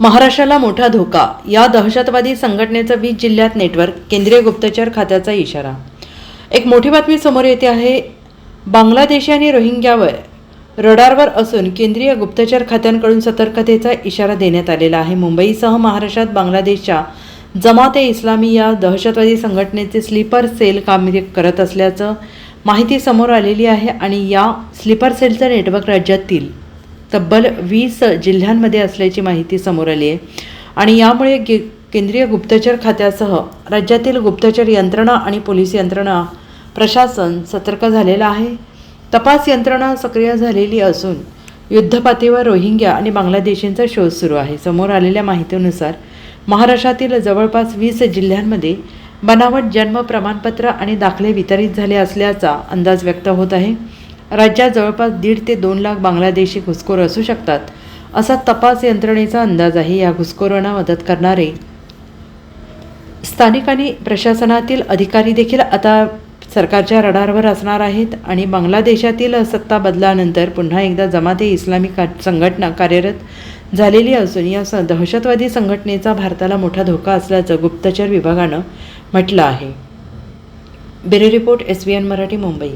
महाराष्ट्राला मोठा धोका. या दहशतवादी संघटनेचं वीज जिल्ह्यात नेटवर्क केंद्रीय गुप्तचर खात्याचा इशारा. एक मोठी बातमी समोर येते आहे बांगलादेशी आणि रोहिंग्यावर रडारवर असून केंद्रीय गुप्तचर खात्यांकडून सतर्कतेचा इशारा देण्यात आलेला आहे. मुंबईसह महाराष्ट्रात बांगलादेशच्या जमात ए इस्लामी या दहशतवादी संघटनेचे स्लीपर सेल कामगिरी करत असल्याचं माहिती समोर आलेली आहे आणि या स्लीपर सेलचं नेटवर्क राज्यातील तब्बल वीस जिल्ह्यांमध्ये असल्याची माहिती समोर आली आहे. आणि यामुळे गे केंद्रीय गुप्तचर खात्यासह राज्यातील गुप्तचर यंत्रणा आणि पोलीस यंत्रणा प्रशासन सतर्क झालेलं आहे. तपास यंत्रणा सक्रिय झालेली असून युद्धपातळीवर रोहिंग्या आणि बांगलादेशींचा शोध सुरू आहे. समोर आलेल्या माहितीनुसार महाराष्ट्रातील जवळपास वीस जिल्ह्यांमध्ये बनावट जन्म प्रमाणपत्र आणि दाखले वितरित झाले असल्याचा अंदाज व्यक्त होत आहे. राज्यात जवळपास दीड ते दोन लाख बांगलादेशी घुसखोर असू शकतात असा तपास यंत्रणेचा अंदाज आहे या घुसखोरांना मदत करणारे. स्थानिक आणि प्रशासनातील अधिकारी देखील आता सरकारच्या रडारवर असणार आहेत आणि बांगलादेशातील सत्ता बदलानंतर पुन्हा एकदा जमाते इस्लामी का संघटना कार्यरत झालेली असून या स दहशतवादी संघटनेचा भारताला मोठा धोका असल्याचं गुप्तचर विभागानं म्हटलं आहे. Bureau report S B N Marathi Mumbai.